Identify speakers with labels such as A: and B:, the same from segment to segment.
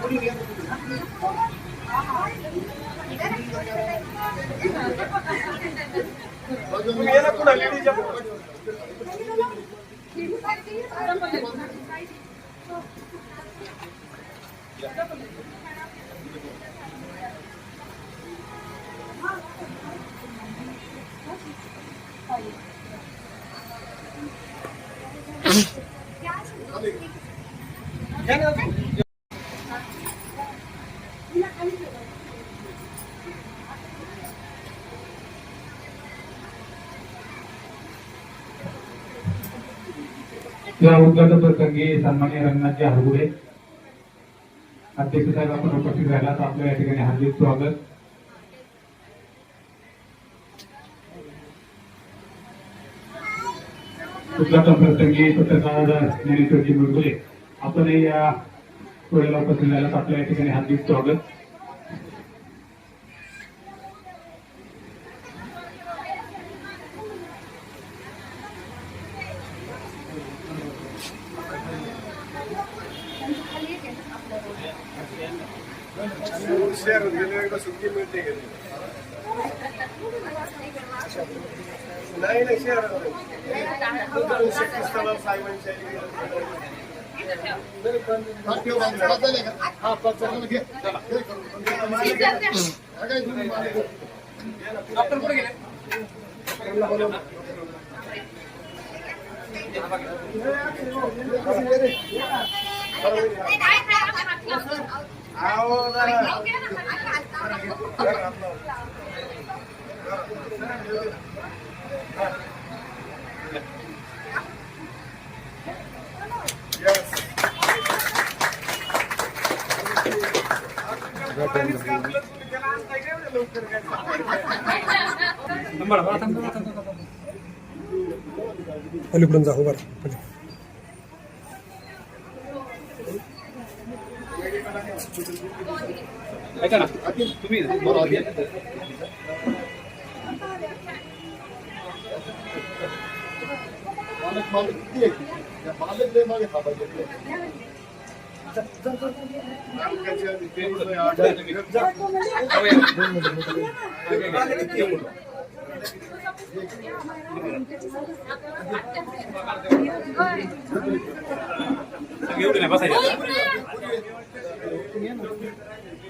A: तुम्ही याला पुन्हा लेडीजच्या घ्या ना.
B: या उद्घाटन प्रसंगी सन्मान्य रंगनाथजी हरगुडे अध्यक्ष साहेब आपण उपस्थित राहिला तर आपल्या या ठिकाणी हार्दिक स्वागत. उद्घाटन प्रसंगी पत्रकार ज्ञानेश्वरजी मुरगुले आपण या सोहळ्याला उपस्थित राहिला तर आपल्या या ठिकाणी हार्दिक स्वागत.
A: एकदा सुट्टी मिळते नाही नाही शेअर डॉक्टर कुठे गेले आओ जरा.
C: जाऊ बरं
B: ऐका ना तुम्ही
A: नाटकाच्या दिशेने आठ- जा.
B: एवढं नाही बसायचं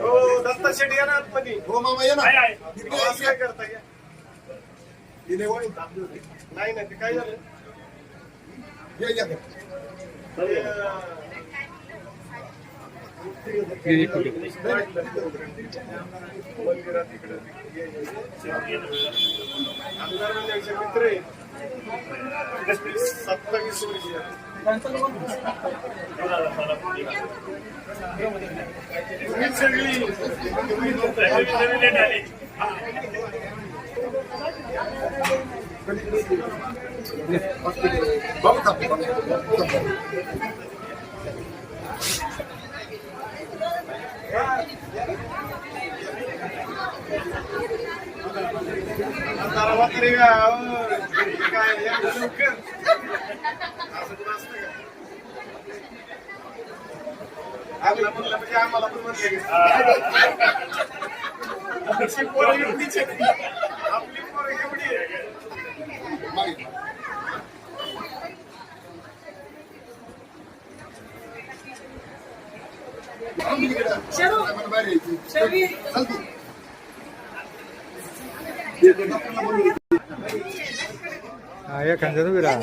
A: हो दत्ता शेट्टी या ना आतमध्ये. हो मामा या ना. या, काय करता या. हिने वळी होती. नाही नाही ते काय झालं? या या. ते, अं, मंदिरात इकडे आमदार म्हणजे आमचे मित्र सत्तावीस वर्षी सगळी नवीन आली काय लवकर असं कुठं असतं का? आम्हाला म्हणलं म्हणजे आम्हाला पण म्हणलं पोरं एवढीच आपली पोरं एवढी आहे.
C: हा या खांद्यात उभी राहा.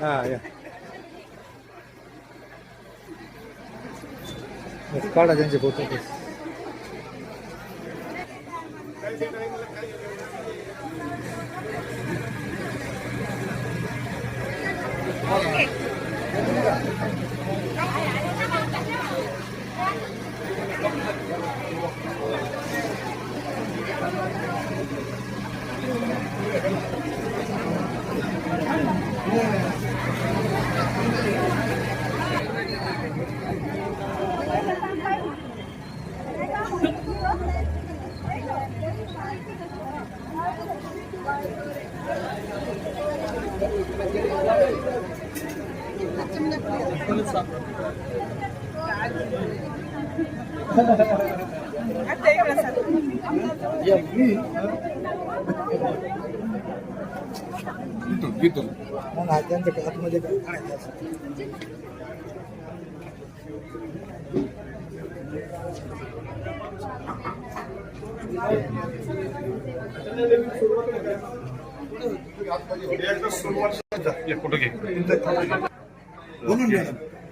C: हा या. बस काढा त्यांचे फोटो.
A: हा
C: ना त्यांच्या आतमध्ये काय काढायचं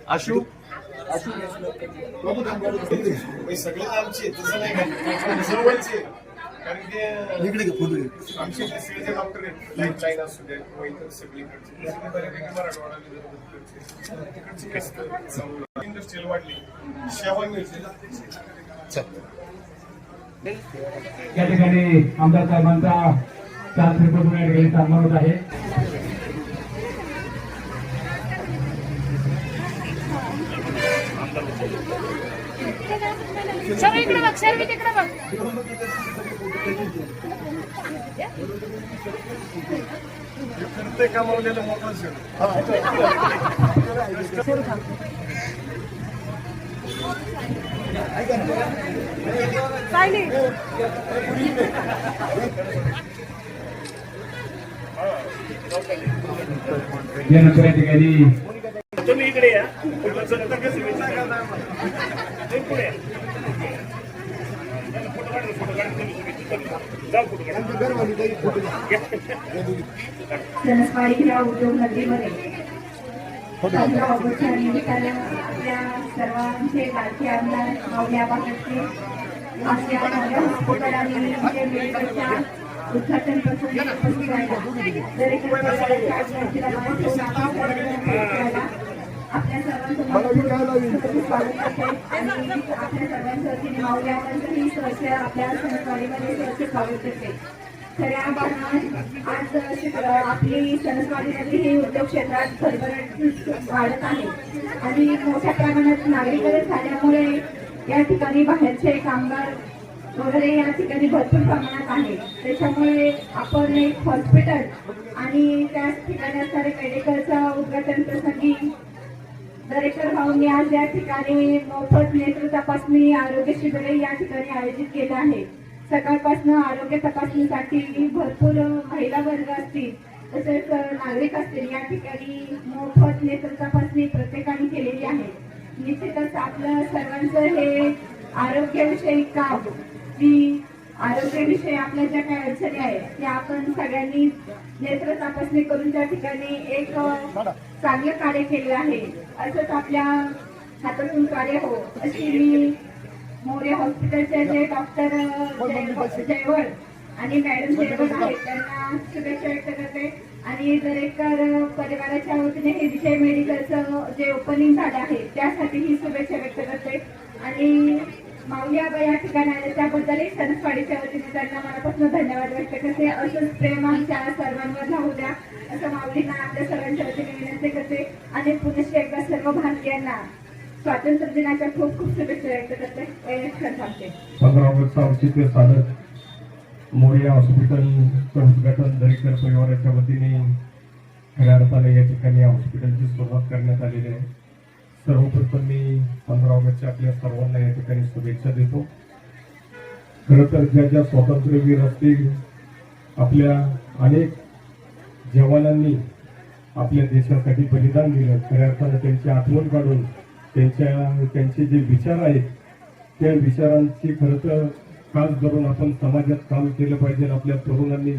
D: आशू?
A: हे सगळे आमचे तसं नाही का? सर्वांचे कारण की
D: इकडे फोटो.
A: आमचे जे सगळे डॉक्टर आहेत लाईफ लाईन असू दे किंवा इतर सगळीकडचे सगळे बऱ्यापैकी मराठवाडा विदर्भ तिकडचे कसं इंडस्ट्रियल वाढली. सेवा मिळते.
E: या ठिकाणी आमदार साहेबांचा चार त्रिकोण या ठिकाणी होत आहे.
F: सर्व इकडे बघ सर्व तिकडे बघ.
A: ते कमावलेलं मोठं शेड
F: सायली.
E: यानंतर या ठिकाणी
G: तुम्ही इकडे या फोटो चला कसं विचार पुढे या. फोटो काढा फोटो काढा
H: या उद्योग नगरीमध्ये पंधरा ऑगस्टच्या आपल्या सर्वांचे लाडके आमदार माऊल्या बागेचे आपल्या नव्या हॉस्पिटल आणि म्हणजे मेडिकलच्या उद्घाटन प्रसंगी उपस्थित राहिला. स्वागत करते. खऱ्या अर्थानं आज आपली सणस्वाडीमध्ये हे उद्योग क्षेत्रात भरभराट वाढत आहे. आणि मोठ्या प्रमाणात नागरीकरण झाल्यामुळे या ठिकाणी बाहेरचे कामगार वगैरे या ठिकाणी भरपूर प्रमाणात आहे. त्याच्यामुळे आपण एक हॉस्पिटल आणि त्याच ठिकाणी असणारे मेडिकलचा उद्घाटन प्रसंगी दरेकर भाऊंनी आज या ठिकाणी मोफत नेत्र तपासणी आरोग्य शिबिर या ठिकाणी आयोजित केलं आहे. सकाळपासून आरोग्य तपासणीसाठी भरपूर महिला वर्ग असतील तसेच नागरिक असतील या ठिकाणी मोफत नेत्र तपासणी प्रत्येकाने केलेली आहे. निश्चितच आपलं सर्वांचं हे आरोग्यविषयी काम की आरोग्याविषयी आपल्या ज्या काही अडचणी आहेत त्या आपण सगळ्यांनी नेत्र तपासणी करून त्या ठिकाणी एक चांगलं कार्य केलं आहे. असंच आपल्या हातातून कार्य हो. अशी मी मोरे हॉस्पिटलचे जे डॉक्टर जयवळ आणि मॅडम जयवळ आहेत त्यांना शुभेच्छा व्यक्त करते. आणि दरेकर परिवाराच्या वतीने हे विजय मेडिकलचं जे ओपनिंग झालं आहे त्यासाठी ही शुभेच्छा व्यक्त करते. आणि माऊली आबा या ठिकाणी आले. त्याबद्दलही सणसवाडीच्या वतीने त्यांना मनापासून धन्यवाद व्यक्त करते. असंच प्रेम आमच्या सर्वांवर राहू द्या. असं माऊलींना आपल्या सर्वांच्या वतीने विनंती करते. आणि पुनश्च एकदा सर्व भारतीयांना स्वातंत्र्य दिनाच्या खूप खूप शुभेच्छा व्यक्त करते.
E: पंधरा ऑगस्ट औचित्य साधत मोरिया हॉस्पिटलचं उद्घाटन दरेकर परिवाराच्या वतीने खऱ्या अर्थाने या ठिकाणी हॉस्पिटलची सुरुवात करण्यात आलेली आहे. सर्वप्रथम मी पंधरा ऑगस्टच्या आपल्या सर्वांना या ठिकाणी शुभेच्छा देतो. खरं तर ज्या ज्या स्वातंत्र्यवीर असतील आपल्या अनेक जवानांनी आपल्या देशासाठी बलिदान दिलं खऱ्या अर्थानं त्यांची आठवण काढून त्यांच्या त्यांचे जे विचार आहेत त्या विचारांची खरं तर खास धरून आपण समाजात काम केलं पाहिजे आपल्या तरुणांनी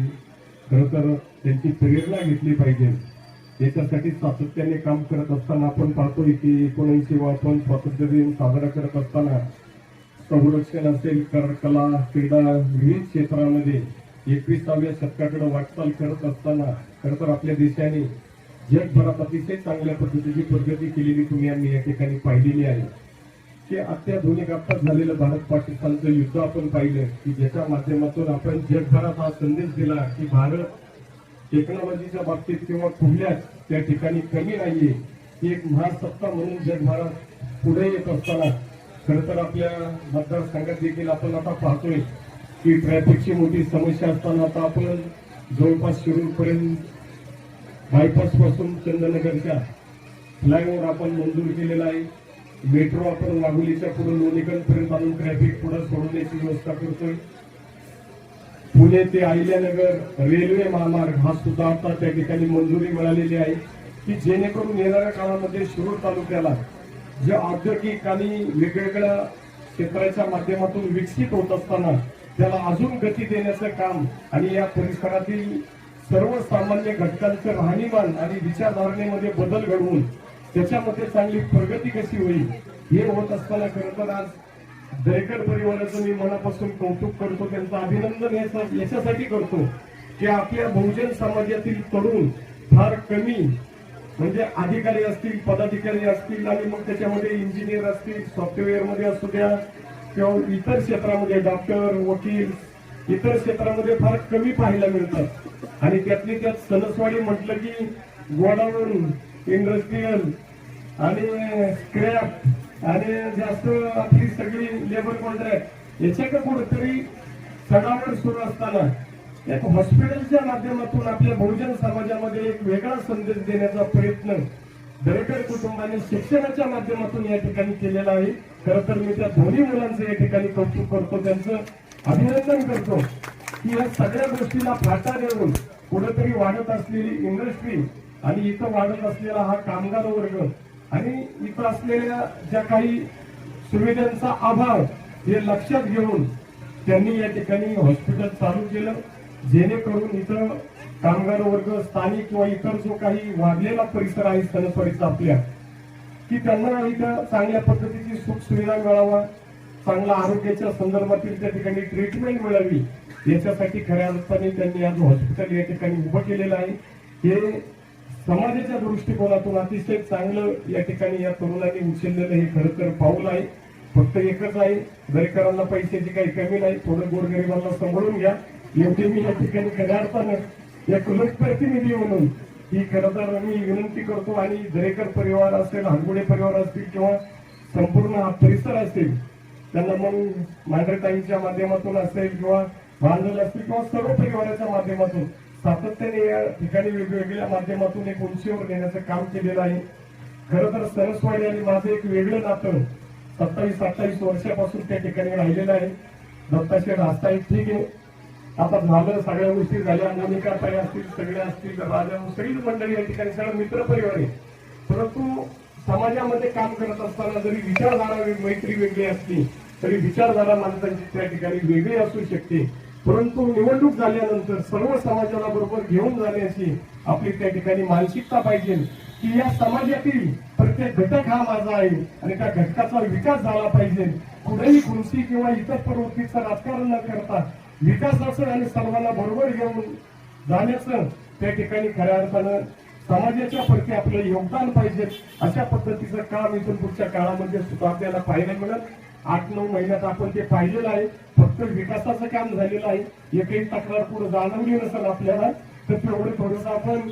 E: खरं तर त्यांची प्रेरणा घेतली पाहिजे. याच्यासाठी सातत्याने काम करत असताना आपण पाहतोय की एकोणऐंशी आपण स्वातंत्र्य दिन साजरा करत असताना संरक्षण असेल कर कला क्रीडा विविध क्षेत्रामध्ये एकविसाव्या शतकाकडे वाटचाल करत असताना खरं तर आपल्या देशाने जगभरात अतिशय चांगल्या पद्धतीची प्रगती केलेली तुम्ही आम्ही या ठिकाणी पाहिलेली आहे. की अत्याधुनिक आता झालेलं भारत पाकिस्तानचं युद्ध आपण पाहिलं की ज्याच्या माध्यमातून आपण जगभरात हा संदेश दिला की भारत टेक्नॉलॉजीच्या बाबतीत किंवा कुठल्याच त्या ठिकाणी कमी नाहीये. ही एक महासत्ता म्हणून जगभरात पुढे येत असताना खरं तर आपल्या मतदारसंघात देखील आपण आता पाहतोय की ट्रॅफिकची मोठी समस्या असताना आता आपण जवळपास शिरूरपर्यंत बायपासपासून चंदनगरच्या फ्लायओव्हर आपण मंजूर केलेला आहे. मेट्रो आपण वाघोलीच्या पुढे लोणीगंजपर्यंत आणून ट्रॅफिक पुढे सोडवण्याची व्यवस्था करतोय. पुणे ते अहिल्यानगर रेल्वे महामार्ग हा सुद्धा आता त्या ठिकाणी मंजुरी मिळालेली आहे की जेणेकरून येणाऱ्या काळामध्ये शिरूर तालुक्याला जे औद्योगिक आणि वेगवेगळ्या क्षेत्राच्या माध्यमातून विकसित होत असताना त्याला अजून गती देण्याचं काम आणि या परिसरातील सर्वसामान्य घटकांचं राहणीमान आणि विचारधारणेमध्ये बदल घडवून त्याच्यामध्ये चांगली प्रगती कशी होईल हे होत असताना खरं तर आज दरेकर परिवाराचं मी मनापासून कौतुक करतो त्यांचं अभिनंदन याच्यासाठी करतो की आपल्या बहुजन समाजातील तरुण फार कमी म्हणजे अधिकारी असतील पदाधिकारी असतील आणि मग त्याच्यामध्ये इंजिनियर असतील सॉफ्टवेअरमध्ये असू द्या किंवा इतर क्षेत्रामध्ये डॉक्टर वकील इतर क्षेत्रामध्ये फार कमी पाहायला मिळतात. आणि त्यातली त्यात सणसवाडी म्हटलं की गोडाऊन इंडस्ट्रीयल आणि स्क्रॅप आणि जास्त आपली सगळी लेबर कॉन्ट्रॅक्ट याच्याकडे कुठेतरी सणावर सुरू असताना एक हॉस्पिटलच्या माध्यमातून आपल्या बहुजन समाजामध्ये एक वेगळा संदेश देण्याचा प्रयत्न दरेकर कुटुंबाने शिक्षणाच्या माध्यमातून या ठिकाणी केलेला आहे. खरं तर मी त्या दोन्ही मुलांचं या ठिकाणी कौतुक करतो त्यांचं अभिनंदन करतो की या सगळ्या गोष्टीला फाटा देऊन कुठेतरी वाढत असलेली इंडस्ट्री आणि इथं वाढत असलेला हा कामगार वर्ग आणि इथं असलेल्या ज्या काही सुविधांचा अभाव हे लक्षात घेऊन त्यांनी या ठिकाणी हॉस्पिटल चालू केलं. जेणेकरून इथं कामगार वर्ग स्थानिक किंवा इतर जो काही वाढलेला परिसर आहे सणसवाडीचा आपल्या की त्यांना इथं चांगल्या पद्धतीची सुख सुविधा मिळावा चांगला आरोग्याच्या संदर्भातील त्या ठिकाणी ट्रीटमेंट मिळावी याच्यासाठी खऱ्या अर्थाने त्यांनी आज हॉस्पिटल या ठिकाणी उभं केलेलं आहे. हे समाजाच्या दृष्टिकोनातून अतिशय चांगलं या ठिकाणी या तरुणांनी उचललेलं हे खरं तर पाऊल आहे. फक्त एकच आहे दरेकरांना पैशाची काही कमी नाही थोडं गोरगरिबांना सांभाळून घ्या. एवढी मी या ठिकाणी खऱ्या अर्थानं या प्रतिनिधी म्हणून ही खरं तर मी विनंती करतो आणि दरेकर परिवार असेल हानगुडे परिवार असतील किंवा संपूर्ण हा परिसर असेल त्यांना मग मांढरताईंच्या माध्यमातून असेल किंवा भांडल असतील किंवा सर्व परिवाराच्या माध्यमातून सातत्याने या ठिकाणी वेगवेगळ्या माध्यमातून एक उंचीवर नेण्याचं काम केलेलं आहे. खरं तर सरसवाडी आणि माझं एक वेगळं नातं सत्तावीस अठ्ठावीस वर्षापासून त्या ठिकाणी राहिलेलं आहे. दत्ताशेठ असताही ठीक आहे. आता झालं सगळ्या गोष्टी झाल्या मोनिका ताई असतील सगळे असतील राजा सगळीच मंडळी या ठिकाणी सगळं मित्र परिवार आहे. परंतु समाजामध्ये काम करत असताना जरी विचारधारा वेग- मैत्री वेगळी असली तरी विचारधारा माणसांची त्या ठिकाणी वेगळी असू शकते. परंतु निवडणूक झाल्यानंतर सर्व समाजाला बरोबर घेऊन जाण्याची आपली त्या ठिकाणी मानसिकता पाहिजे की या समाजातील प्रत्येक घटक हा माझा आहे आणि त्या घटकाचा विकास झाला पाहिजे. कुठेही खुर्ची किंवा इतर प्रवृत्तीचं राजकारण न करता विकासाचं आणि सर्वांना बरोबर घेऊन जाण्याचं त्या ठिकाणी खऱ्या अर्थानं समाजाच्या प्रती आपलं योगदान पाहिजे. अशा पद्धतीचं काम इथून पुढच्या काळामध्ये सुद्धा आपल्याला पाहायला मिळत आठ नऊ महिन्यात आपण ते पाहिलेलं आहे. फक्त विकासाचं काम झालेलं आहे. एकही तक्रार पुढे जाणवली नसेल आपल्याला. तर तेवढं थोडंसं आपण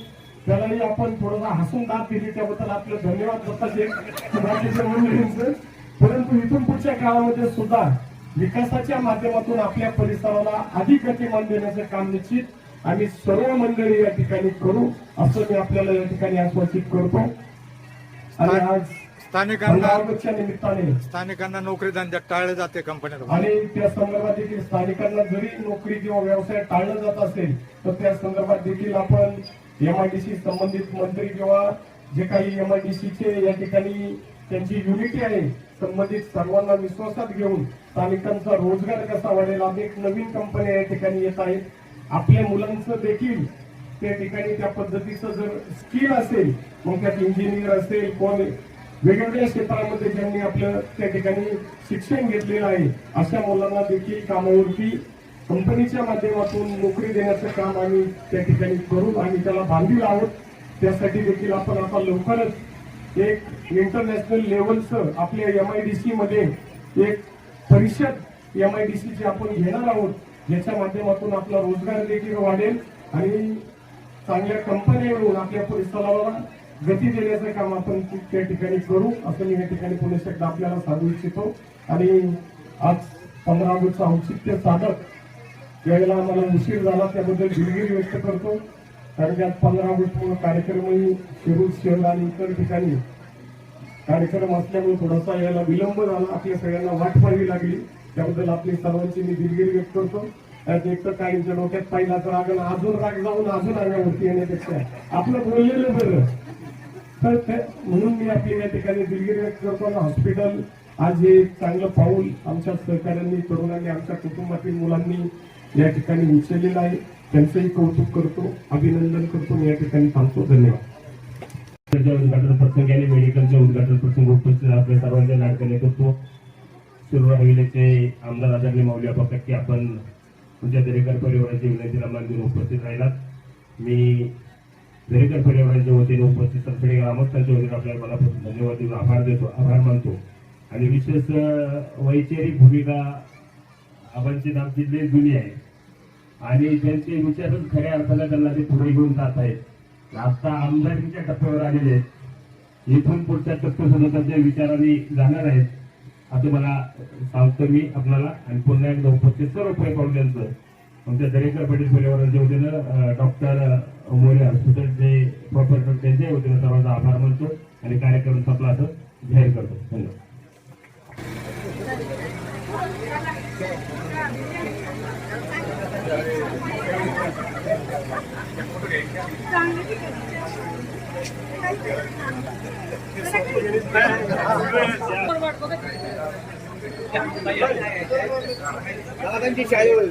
E: त्यालाही आपण थोडंसं हसून दात दिली. त्याबद्दल आपलं धन्यवाद दत्ताचे परंतु इथून पुढच्या काळामध्ये सुद्धा विकासाच्या माध्यमातून आपल्या परिसराला अधिक गतिमान देण्याचं काम निश्चित आम्ही सर्व मंडळी या ठिकाणी करू. असं मी आपल्याला या ठिकाणी आश्वासित करतो. आणि आज
C: स्थानिकांना
E: निमित्ताने.
C: स्थानिकांना नोकरी धंद्यात टाळले जाते कंपन्यात
E: आणि त्या संदर्भात देखील स्थानिकांना जरी नोकरी किंवा व्यवसाय टाळलं जात असेल तर त्या संदर्भात देखील आपण एमआयडीसी संबंधित मंत्री किंवा जे काही एमआयडीसीचे या ठिकाणी त्यांची युनिटी आहे संबंधित सर्वांना विश्वासात घेऊन स्थानिकांचा रोजगार कसा वाढेल अनेक नवीन कंपन्या या ठिकाणी येत आहेत. आपल्या मुलांचं देखील त्या ठिकाणी त्या पद्धतीचं जर स्किल असेल मग त्यात इंजिनियर असेल कोण वेगवेगळ्या क्षेत्रामध्ये ज्यांनी आपलं त्या ठिकाणी शिक्षण घेतलेलं आहे अशा मुलांना देखील कामावरती कंपनीच्या माध्यमातून नोकरी देण्याचं काम आम्ही त्या ठिकाणी करू आणि त्याला बांधील आहोत. त्यासाठी देखील आपण आता लवकरच एक इंटरनॅशनल लेवलचं आपल्या यम आय डी मध्ये एक परिषद एम आय डी एमआयडीसीची आपण घेणार आहोत. ज्याच्या माध्यमातून आपला रोजगार देखील वाढेल आणि चांगल्या कंपन्या येऊन आपल्या परिसराला गती देण्याचं काम आपण त्या ठिकाणी करू असं मी या ठिकाणी पोलीस एकदा आपल्याला सांगू इच्छितो. आणि आज पंधरा ऑगस्टचं औचित्य साधत यावेळेला आम्हाला उशीर झाला त्याबद्दल दिलगिरी व्यक्त करतो. कारण की आज पंधरा ऑगस्टमुळे कार्यक्रमही शिरूर शहर आणि इतर ठिकाणी कार्यक्रम असल्यामुळे थोडासा याला विलंब झाला. आपल्या सगळ्यांना वाट पाहावी लागली. त्याबद्दल आपली सर्वांची मी दिलगिरी व्यक्त करतो. त्यात एक तर काहींच्या डोक्यात पाहिला तर अजून राग जाऊन अजून अंगावरती येण्यापेक्षा आपलं बोललेलं बरं. तर म्हणून मी आपली या ठिकाणी दिलगिरी व्यक्त करतो. हॉस्पिटल आज हे चांगलं पाऊल आमच्या सहकाऱ्यांनी तरुणांनी आमच्या कुटुंबातील मुलांनी या ठिकाणी उचललेलं आहे. त्यांचंही कौतुक करतो अभिनंदन करतो. मी या ठिकाणी थांबतो. धन्यवाद.
G: उद्घाटन प्रसंगी आणि मेडिकलच्या उद्घाटन प्रसंग उपस्थित आपल्या सर्वांच्या लाडक्या करतो सुरू हवेलीचे आमदार राजाने माऊली अपक्की आपण तुमच्या दरेकर परिवाराची विनंतीला मान देऊन उपस्थित राहिलात. मी दरेकर परिवाराच्या वतीने उपस्थित सरसडे ग्रामस्थांच्या वतीने आपल्याला मनापासून धन्यवाद देऊन आभार देतो आभार मानतो. आणि विशेष वैचारिक भूमिका आबांची आमची लई जुनी आहे. आणि त्यांचे विचारच खऱ्या अर्थाने त्यांना ते पुढे घेऊन जात आहेत. आता आमदारकीच्या टप्प्यावर आलेले आहेत. इथून पुढच्या टप्पे सुद्धा त्यांच्या विचाराने जाणार आहेत. असं मला सांगतो मी आपल्याला आणि पुन्हा एकदा उपस्थित सर्व पुढे पाहुण्यांचं. आमच्या दरेकर पाटील परिवाराच्या वतीनं डॉक्टर मोरे हॉस्पिटलचे प्रॉपर त्यांच्या वतीनं सर्वांचा आभार मानतो आणि कार्यक्रम संपला असं जाहीर करतो. धन्यवाद.
C: दादांची शाळेवर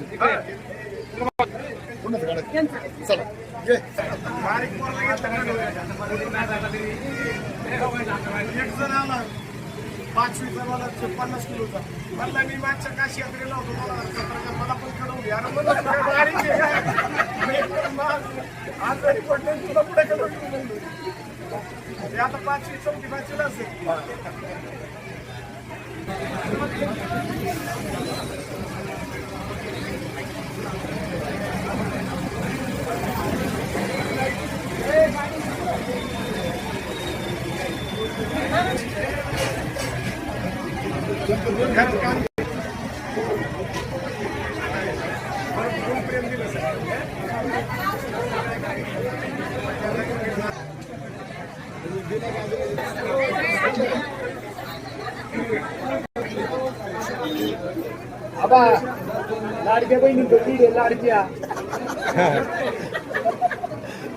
A: एक जण आला पन्नास किलोचा म्हणला मी मागच्या काशी यात्रेला होतो मला मला पण कडवली अरे आजारी तुला पुढे कडवली आता पाचवी चौथी पाचवीला असेल.
C: लाडक्या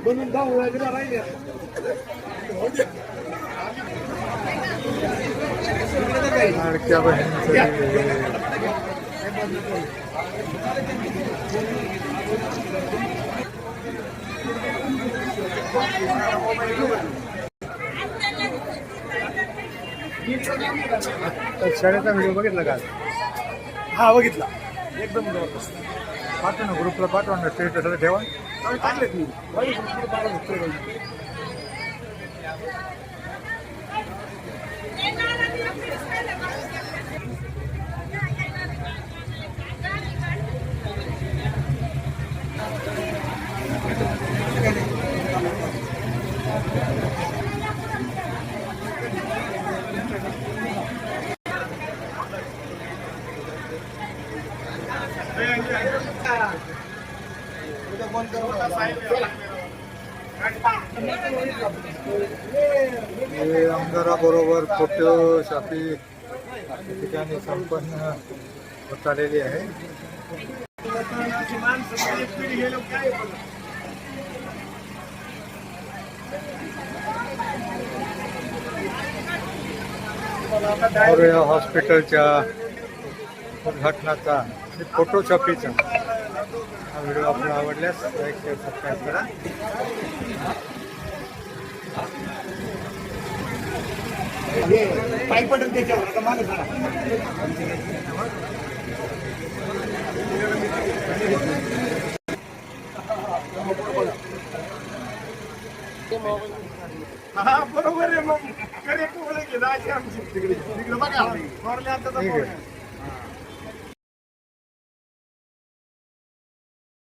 C: म्हणून जाऊ लाडक्या शाळेचा व्हिडिओ बघितला का
A: हा बघितला. एकदम जबरदस्त.
C: पाठवा ना ग्रुपला पाठवा ना स्टेटसला ठेवा.
A: चांगले मी
C: हे आमदाराबरोबर फोटो शापी या ठिकाणी संपन्न होत आलेली आहे. मोरया हॉस्पिटलच्या उद्घाटनाचा आणि फोटोशॉपीचा हा व्हिडिओ आपल्याला आवडल्यास लाईक शेअर सबस्क्राईब करा.
A: पाय पडेल त्याच्यावर आता मागे. हा बरोबर आहे मग. करेक्ट बोलायचे दाजी आमची. तिकडे तिकडे बघा. थोरल्या